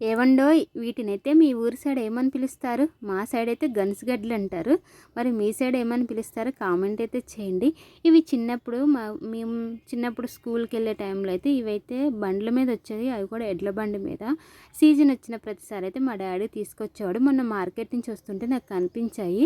ఏవండోయ్ వీటినైతే మీ ఊరి సైడ్ ఏమని పిలుస్తారు? మా సైడ్ అయితే గన్స్గడ్డలు అంటారు. మరి మీ సైడ్ ఏమని పిలుస్తారు? కామెంట్ అయితే చేయండి. ఇవి చిన్నప్పుడు మా మేము చిన్నప్పుడు స్కూల్కి వెళ్ళే టైంలో అయితే ఇవైతే బండ్ల మీద వచ్చేది. అవి కూడా ఎడ్ల బండి మీద. సీజన్ వచ్చిన ప్రతిసారి అయితే మా డాడీ తీసుకొచ్చేవాడు. మొన్న మార్కెట్ నుంచి వస్తుంటే నాకు కనిపించాయి.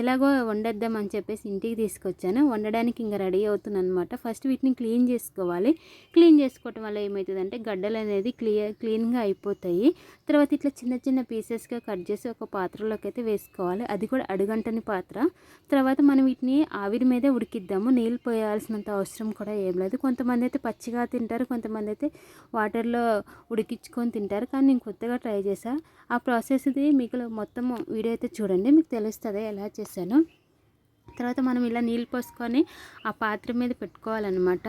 ఎలాగో వండేద్దామని చెప్పేసి ఇంటికి తీసుకొచ్చాను. వండడానికి ఇంకా రెడీ అవుతుంది అనమాట ఫస్ట్ వీటిని క్లీన్ చేసుకోవాలి. క్లీన్ చేసుకోవటం వల్ల ఏమవుతుందంటే గడ్డలు అనేది క్లియర్ క్లీన్గా అయిపోతాయి. తర్వాత ఇట్లా చిన్న చిన్న పీసెస్గా కట్ చేసి ఒక పాత్రలోకి అయితే వేసుకోవాలి. అది కూడా అడుగంటని పాత్ర. తర్వాత మనం వీటిని ఆవిరి మీదే ఉడికిద్దాము. నీళ్ళు పోయాల్సినంత అవసరం కూడా ఏం లేదు. కొంతమంది అయితే పచ్చిగా తింటారు. కొంతమంది అయితే వాటర్లో ఉడికించుకొని తింటారు. కానీ నేను కొత్తగా ట్రై చేసా ఆ ప్రాసెస్ ఇది మీకు మొత్తం వీడియో అయితే చూడండి. మీకు తెలుస్తుంది ఎలా చేశాను. తర్వాత మనం ఇలా నీళ్ళు పోసుకొని ఆ పాత్ర మీద పెట్టుకోవాలన్నమాట.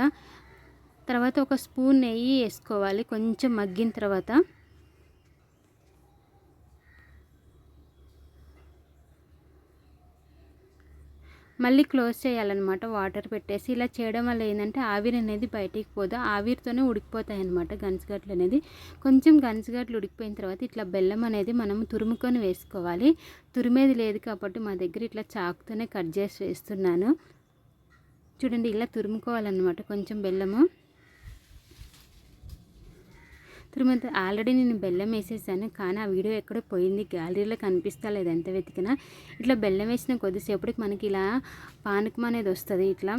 తర్వాత ఒక స్పూన్ నెయ్యి వేసుకోవాలి. కొంచెం మగ్గిన తర్వాత మళ్ళీ క్లోజ్ చేయాలన్నమాట. వాటర్ పెట్టేసి ఇలా చేయడం వల్ల ఏంటంటే ఆవిరి అనేది బయటికి పోదు. ఆవిరితోనే ఉడికిపోతాయి అనమాట గన్సుగడ్డలు అనేది. కొంచెం గన్సుగడ్డలు ఉడికిపోయిన తర్వాత ఇట్లా బెల్లం అనేది మనం తురుముకొని వేసుకోవాలి. తురిమేది లేదు కాబట్టి మా దగ్గర ఇట్లా చాకుతోనే కట్ చేసి వేస్తున్నాను. చూడండి ఇలా తురుముకోవాలన్నమాట కొంచెం బెల్లము. తిరుమల ఆల్రెడీ నేను బెల్లం వేసేసాను. కానీ ఆ వీడియో ఎక్కడో పోయింది. గ్యాలరీలో కనిపిస్తా లేదు ఎంత వెతికినా. ఇట్లా బెల్లం వేసిన కొద్దిసేపటికి మనకి ఇలా పానకం అనేది వస్తుంది ఇట్లా.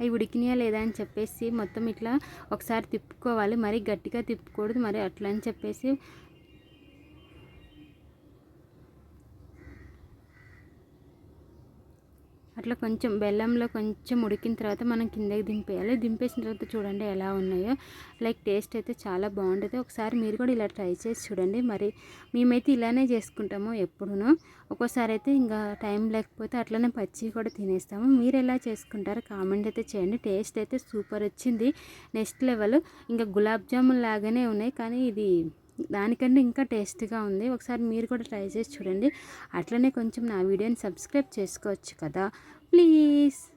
అవి ఉడికినాయా లేదా అని చెప్పేసి మొత్తం ఇట్లా ఒకసారి తిప్పుకోవాలి. మరి గట్టిగా తిప్పకూడదు. మరి అట్లా అని చెప్పేసి అట్లా కొంచెం బెల్లంలో కొంచెం ఉడికిన తర్వాత మనం కిందకి దింపేయాలి. దింపేసిన తర్వాత చూడండి ఎలా ఉన్నాయో. లైక్ టేస్ట్ అయితే చాలా బాగుంటుంది. ఒకసారి మీరు కూడా ఇలా ట్రై చేసి చూడండి. మరి మేమైతే ఇలానే చేసుకుంటాము ఎప్పుడూ ఒక్కోసారి అయితే ఇంకా టైం లేకపోతే అట్లనే పచ్చి కూడా తినేస్తాము. మీరు ఎలా చేసుకుంటారో కామెంట్ అయితే చేయండి. టేస్ట్ అయితే సూపర్ వచ్చింది. Next level. ఇంకా గులాబ్ జామున్ లాగానే ఉన్నాయి. కానీ ఇది దానికంటే ఇంకా టేస్ట్గా ఉంది. ఒకసారి మీరు కూడా ట్రై చేసి చూడండి. అట్లనే కొంచెం నా వీడియోని సబ్స్క్రైబ్ చేసుకోవచ్చు కదా. ప్లీజ్.